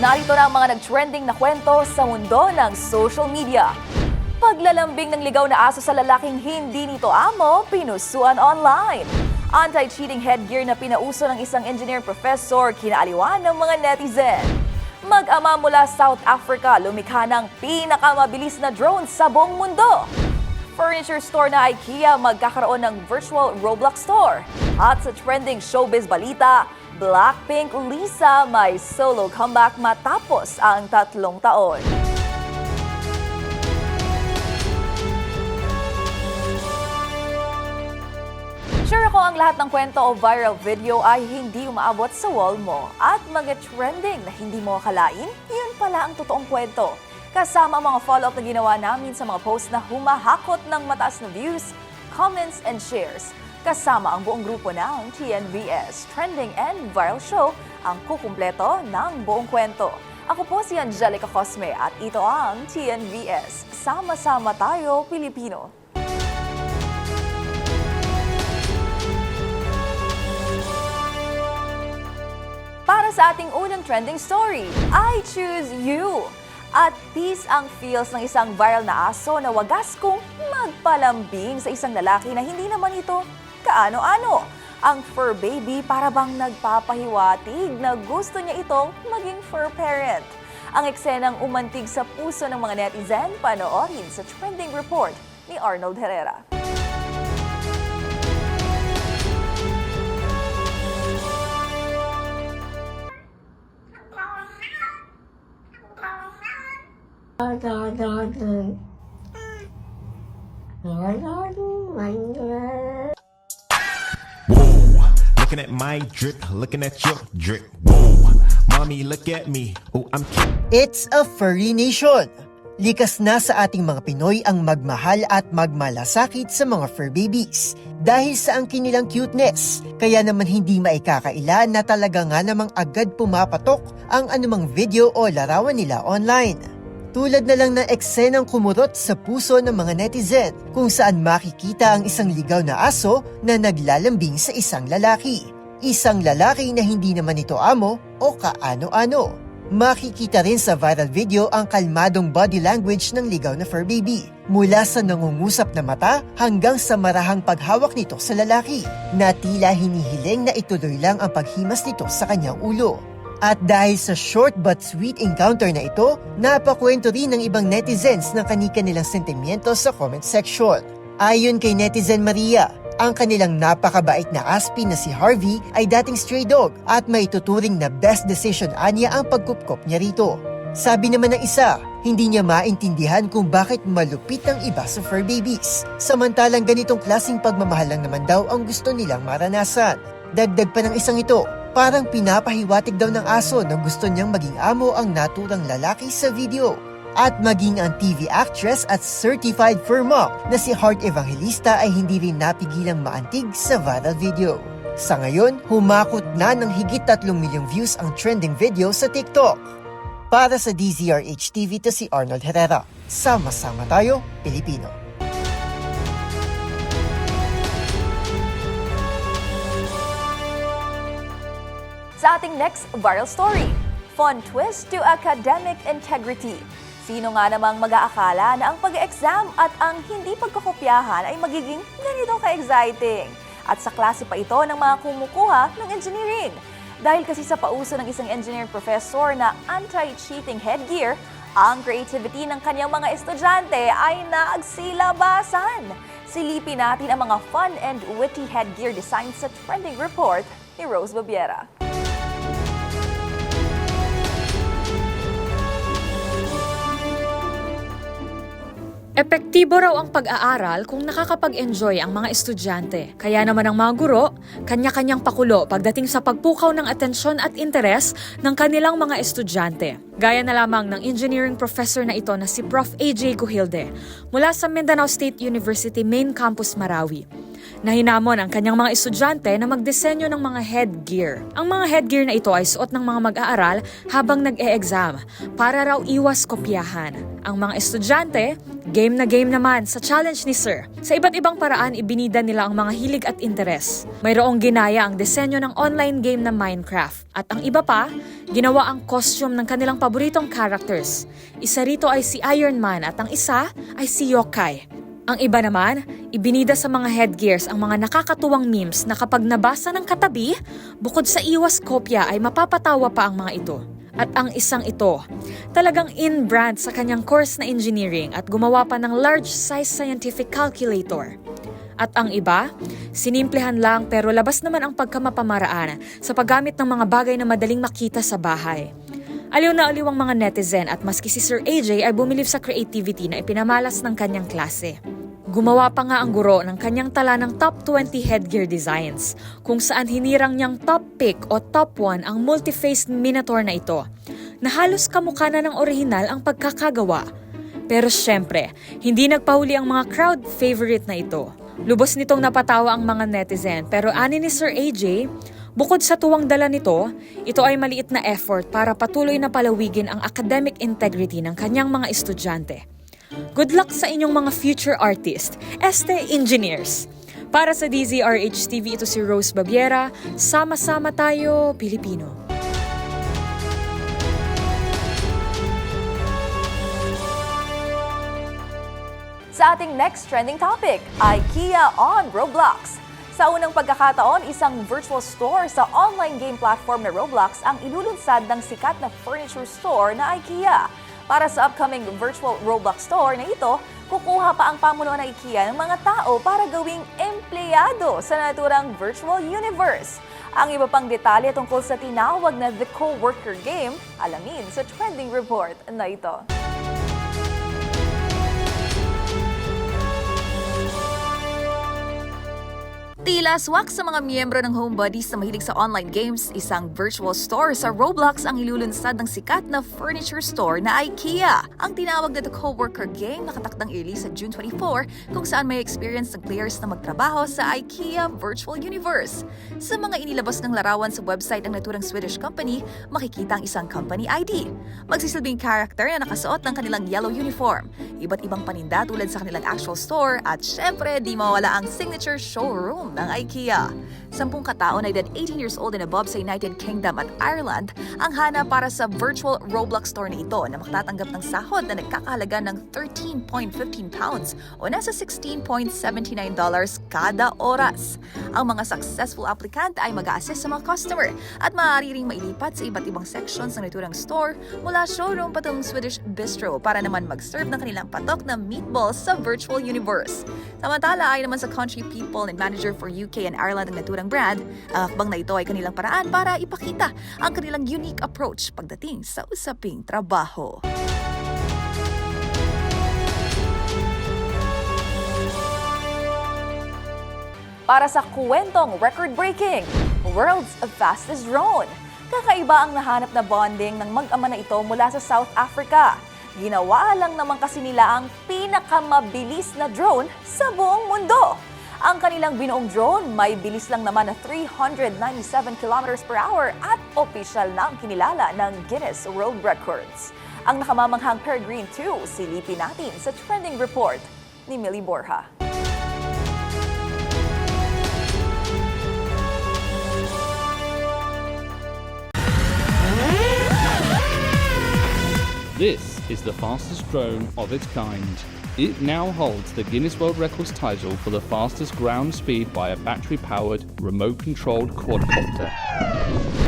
Narito na ang mga nag-trending na kwento sa mundo ng social media. Paglalambing ng ligaw na aso sa lalaking hindi nito amo, pinusuan online. Anti-cheating headgear na pinauso ng isang engineer professor kinaaliwan ng mga netizen. Mag-ama mula South Africa, lumikha ng pinakamabilis na drone sa buong mundo. Furniture store na IKEA magkakaroon ng virtual Roblox store. At sa trending showbiz balita, Blackpink Lisa may solo comeback matapos ang tatlong taon. Sure ako ang lahat ng kwento o viral video ay hindi umaabot sa wall mo at mga trending na hindi mo akalain, yun pala ang totoong kwento. Kasama ang mga follow-up na ginawa namin sa mga post na humahakot ng mataas na views, comments, and shares. Kasama ang buong grupo ng TNVS Trending and Viral Show ang kukumpleto ng buong kwento. Ako po si Angelica Cosme at ito ang TNVS. Sama-sama tayo, Pilipino. Para sa ating unang trending story, I Choose You. At peace ang feels ng isang viral na aso na wagas kong magpalambing sa isang lalaki na hindi naman ito kaano-ano. Ang fur baby para bang nagpapahiwatig na gusto niya itong maging fur parent. Ang eksenang umantig sa puso ng mga netizen, panoorin sa trending report ni Arnold Herrera. Whoa, looking at my drip, looking at your drip. Whoa, mommy, look at me. Oh, I'm. It's a furry nation! Likas na sa ating mga Pinoy ang magmahal at magmalasakit sa mga fur babies dahil sa ang kinilang cuteness. Kaya naman hindi maikakaila na talaga nga namang agad pumapatok ang anumang video o larawan nila online. Tulad na lang ng eksenang kumurot sa puso ng mga netizen kung saan makikita ang isang ligaw na aso na naglalambing sa isang lalaki. Isang lalaki na hindi naman ito amo o kaano-ano. Makikita rin sa viral video ang kalmadong body language ng ligaw na fur baby. Mula sa nangungusap na mata hanggang sa marahang paghawak nito sa lalaki na tila hinihiling na ituloy lang ang paghimas nito sa kanyang ulo. At dahil sa short but sweet encounter na ito, napakwento rin ng ibang netizens ng kanika nilang sentimiento sa comment section. Ayon kay netizen Maria, ang kanilang napakabait na aspi na si Harvey ay dating stray dog at may tuturing na best decision anya ang pagkupkop niya rito. Sabi naman ng isa, hindi niya maintindihan kung bakit malupit ang iba sa fur babies. Samantalang ganitong klasing pagmamahal lang naman daw ang gusto nilang maranasan. Dagdag pa ng isang ito, parang pinapahiwatig daw ng aso na gusto niyang maging amo ang naturang lalaki sa video. At maging ang TV actress at certified fur mom na si Heart Evangelista ay hindi rin napigilang maantig sa viral video. Sa ngayon, humakot na ng higit 3 milyong views ang trending video sa TikTok. Para sa DZRH TV to si Arnold Herrera. Sama-sama tayo, Pilipino. Ating next viral story, fun twist to academic integrity. Sino nga namang mag-aakala na ang pag-exam at ang hindi pagkakopyahan ay magiging ganito ka-exciting? At sa klase pa ito ng mga kumukuha ng engineering. Dahil kasi sa pauso ng isang engineering professor na anti-cheating headgear, ang creativity ng kanyang mga estudyante ay nagsilabasan. Silipin natin ang mga fun and witty headgear design sa trending report ni Rose Babiera. Epektibo raw ang pag-aaral kung nakakapag-enjoy ang mga estudyante. Kaya naman ang mga guro, kanya-kanyang pakulo pagdating sa pagpukaw ng atensyon at interes ng kanilang mga estudyante. Gaya na lamang ng engineering professor na ito na si Prof. AJ Guhilde mula sa Mindanao State University Main Campus Marawi. Nahinamon ang kanyang mga estudyante na magdisenyo ng mga headgear. Ang mga headgear na ito ay suot ng mga mag-aaral habang nag-e-exam para raw iwas kopyahan. Ang mga estudyante, game na game naman sa challenge ni Sir. Sa iba't ibang paraan, ibinida nila ang mga hilig at interes. Mayroong ginaya ang disenyo ng online game na Minecraft. At ang iba pa, ginawa ang costume ng kanilang paboritong characters. Isa rito ay si Iron Man at ang isa ay si Yokai. Ang iba naman, ibinida sa mga headgears ang mga nakakatuwang memes na kapag nabasa ng katabi, bukod sa iwas kopya ay mapapatawa pa ang mga ito. At ang isang ito, talagang in-brand sa kanyang course na engineering at gumawa pa ng large-size scientific calculator. At ang iba, sinimplehan lang pero labas naman ang pagkamapamaraan sa paggamit ng mga bagay na madaling makita sa bahay. Aliw na aliw ang mga netizen at maski si Sir AJ ay bumilib sa creativity na ipinamalas ng kanyang klase. Gumawa pa nga ang guro ng kanyang tala ng top 20 headgear designs, kung saan hinirang niyang top pick o top 1 ang multi-faced minotaur na ito, na halos kamukha na ng orihinal ang pagkakagawa. Pero syempre, hindi nagpahuli ang mga crowd favorite na ito. Lubos nitong napatawa ang mga netizen pero ani ni Sir AJ, bukod sa tuwang dala nito, ito ay maliit na effort para patuloy na palawigin ang academic integrity ng kanyang mga estudyante. Good luck sa inyong mga future artist, este engineers. Para sa DZRH TV, ito si Rose Babiera. Sama-sama tayo, Pilipino. Sa ating next trending topic, IKEA on Roblox. Sa unang pagkakataon, isang virtual store sa online game platform na Roblox ang ilulunsad ng sikat na furniture store na IKEA. Para sa upcoming virtual Roblox store na ito, kukuha pa ang pamuno ng IKEA ng mga tao para gawing empleyado sa naturang virtual universe. Ang iba pang detalye tungkol sa tinawag na The Co-Worker Game, alamin sa trending report na ito. Tila swak sa mga miyembro ng Home Buddies na mahilig sa online games, isang virtual store sa Roblox ang ilulunsad ng sikat na furniture store na IKEA. Ang tinawag na The Co-Worker Game nakatakdang i-release sa June 24 kung saan may experience ng players na magtrabaho sa IKEA Virtual Universe. Sa mga inilabas ng larawan sa website ng naturang Swedish company, makikita ang isang company ID. Magsisilbing character na nakasuot ng kanilang yellow uniform, iba't ibang paninda tulad sa kanilang actual store at syempre di mawala ang signature showroom ng IKEA. Sampung katao na edad 18 years old and above sa United Kingdom at Ireland ang hana para sa virtual Roblox store na ito na makatatanggap ng sahod na nagkakahalaga ng 13.15 pounds o nasa $16.79 dollars kada oras. Ang mga successful applicant ay mag assist sa mga customer at maaari ring mailipat sa iba't ibang sections ng naturang store mula showroom patungong Swedish bistro para naman mag-serve ng kanilang patok na meatballs sa virtual universe. Samantala ay naman sa country people and manager for UK and Ireland ang naturang brand, ang akbang na ito ay kanilang paraan para ipakita ang kanilang unique approach pagdating sa usaping trabaho. Para sa kwentong record-breaking, World's Fastest Drone. Kakaiba ang nahanap na bonding ng mag-ama na ito mula sa South Africa. Ginawa lang naman kasi nila ang pinakamabilis na drone sa buong mundo. Ang kanilang binuong drone may bilis lang naman na 397 kilometers per hour at opisyal na ang kinilala ng Guinness World Records. Ang nakamamanghang Peregrine 2, silipin natin sa trending report ni Millie Borja. This is the fastest drone of its kind. It now holds the Guinness World Records title for the fastest ground speed by a battery powered, remote controlled quadcopter.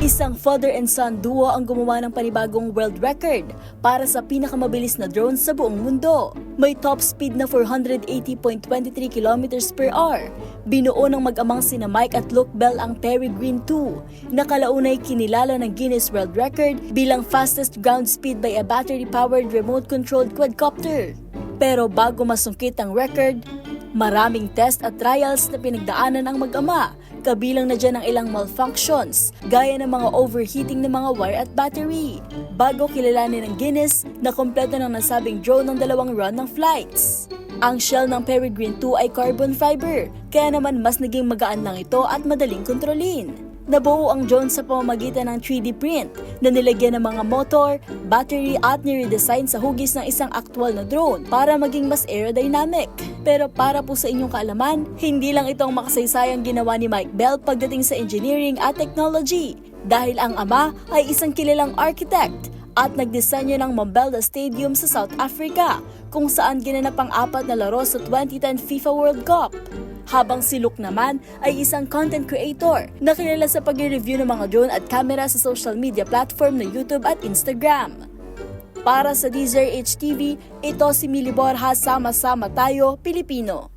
Isang father and son duo ang gumawa ng panibagong world record para sa pinakamabilis na drone sa buong mundo. May top speed na 480.23 km per hour. Binuo ng mag-amang sina Mike at Luke Bell ang Peregrine 2. Nakalaunay kinilala ng Guinness World Record bilang fastest ground speed by a battery-powered remote-controlled quadcopter. Pero bago masungkit ang record, maraming test at trials na pinagdaanan ang mag-ama kabilang na dyan ang ilang malfunctions, gaya ng mga overheating ng mga wire at battery. Bago kilalanin ng Guinness na kompleto ng nasabing drone ng dalawang run ng flights. Ang shell ng Peregrine 2 ay carbon fiber, kaya naman mas naging magaan lang ito at madaling kontrolin. Nabuo ang drone sa pamamagitan ng 3D print na nilagyan ng mga motor, battery at niredesign sa hugis ng isang aktwal na drone para maging mas aerodynamic. Pero para po sa inyong kaalaman, hindi lang ito ang makasaysayang ginawa ni Mike Bell pagdating sa engineering at technology dahil ang ama ay isang kilalang architect at nagdisenyo ng Mambelda Stadium sa South Africa kung saan ginanap ang apat na laro sa 2010 FIFA World Cup. Habang si Luke naman ay isang content creator na kilala sa pag-review ng mga drone at camera sa social media platform na YouTube at Instagram. Para sa DZRH TV, ito si Mili Borja, Sama-sama Tayo, Pilipino.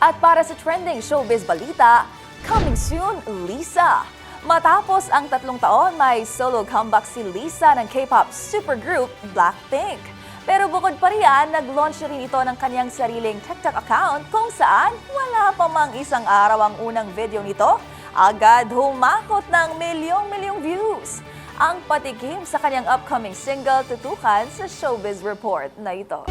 At para sa trending showbiz balita, coming soon, Lisa. Matapos ang tatlong taon, may solo comeback si Lisa ng K-pop supergroup Blackpink. Pero bukod pa riyan, nag-launch rin ito ng kanyang sariling TikTok account kung saan wala pa mang isang araw ang unang video nito, agad humakot ng milyong-milyong views. Ang patikim sa kanyang upcoming single tutukan sa Showbiz Report na ito.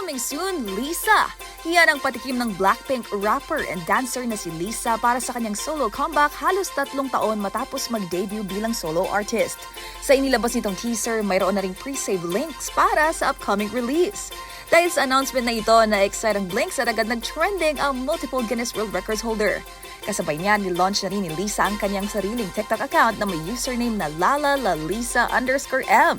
Coming soon, Lisa! Yan ang patikim ng Blackpink rapper and dancer na si Lisa para sa kanyang solo comeback halos tatlong taon matapos mag-debut bilang solo artist. Sa inilabas nitong teaser, mayroon na ring pre-save links para sa upcoming release. Dahil sa announcement na ito, na-excite ang links at agad nag-trending ang multiple Guinness World Records holder. Kasabay niyan, nilaunch na rin ni Lisa ang kanyang sariling TikTok account na may username na Lala La Lisa underscore M.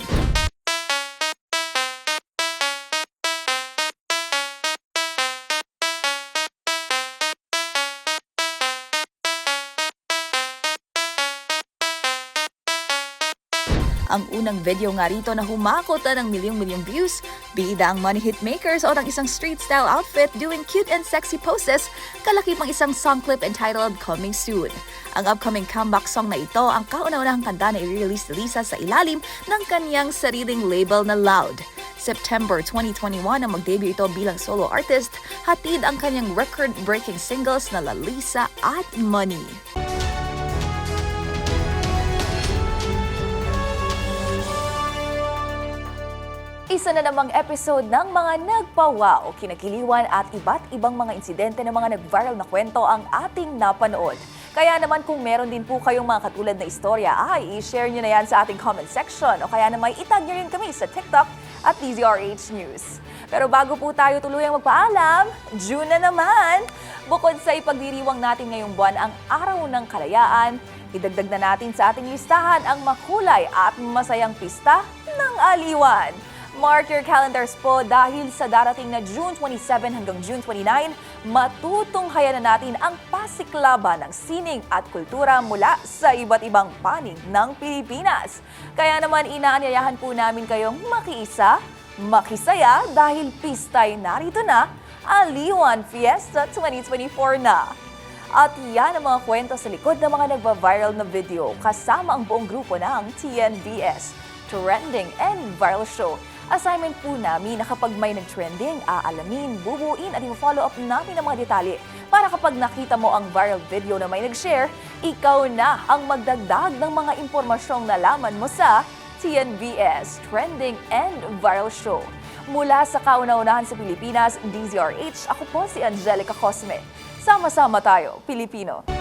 Ang unang video nga rito na humakot na ng milyong-milyong views, bida ang money hit makers o ang isang street style outfit doing cute and sexy poses, kalaki pang isang song clip entitled Coming Soon. Ang upcoming comeback song na ito ang kauna-unahang kanta na i-release ni Lisa sa ilalim ng kanyang sariling label na Loud. September 2021 ang mag-debut ito bilang solo artist, hatid ang kanyang record-breaking singles na La Lisa at Money. Isa na namang episode ng mga nagpawaw, kinakiliwan at iba't ibang mga insidente ng mga nag-viral na kwento ang ating napanood. Kaya naman kung meron din po kayong mga katulad na istorya, ay i-share nyo na yan sa ating comment section o kaya naman itag nyo rin kami sa TikTok at DZRH News. Pero bago po tayo tuluyang magpaalam, June na naman! Bukod sa ipagdiriwang natin ngayong buwan ang Araw ng Kalayaan, idagdag na natin sa ating listahan ang makulay at masayang pista ng aliwan. Mark your calendars po dahil sa darating na June 27 hanggang June 29, matutunghayan na natin ang pasiklaban ng sining at kultura mula sa iba't ibang panig ng Pilipinas. Kaya naman inaanyayahan po namin kayong makiisa, makisaya dahil pistay narito na, Aliwan Fiesta 2024 na. At yan ang mga kwento sa likod ng mga nagba-viral na video kasama ang buong grupo ng TNVS, Trending and Viral Show. Assignment po namin na kapag may nag-trending, aalamin, bubuin at i-follow up namin ang mga detalye para kapag nakita mo ang viral video na may nag-share, ikaw na ang magdagdag ng mga impormasyong nalaman mo sa TNVS Trending and Viral Show. Mula sa kauna-unahan sa Pilipinas, DZRH, ako po si Angelica Cosme. Sama-sama tayo, Pilipino.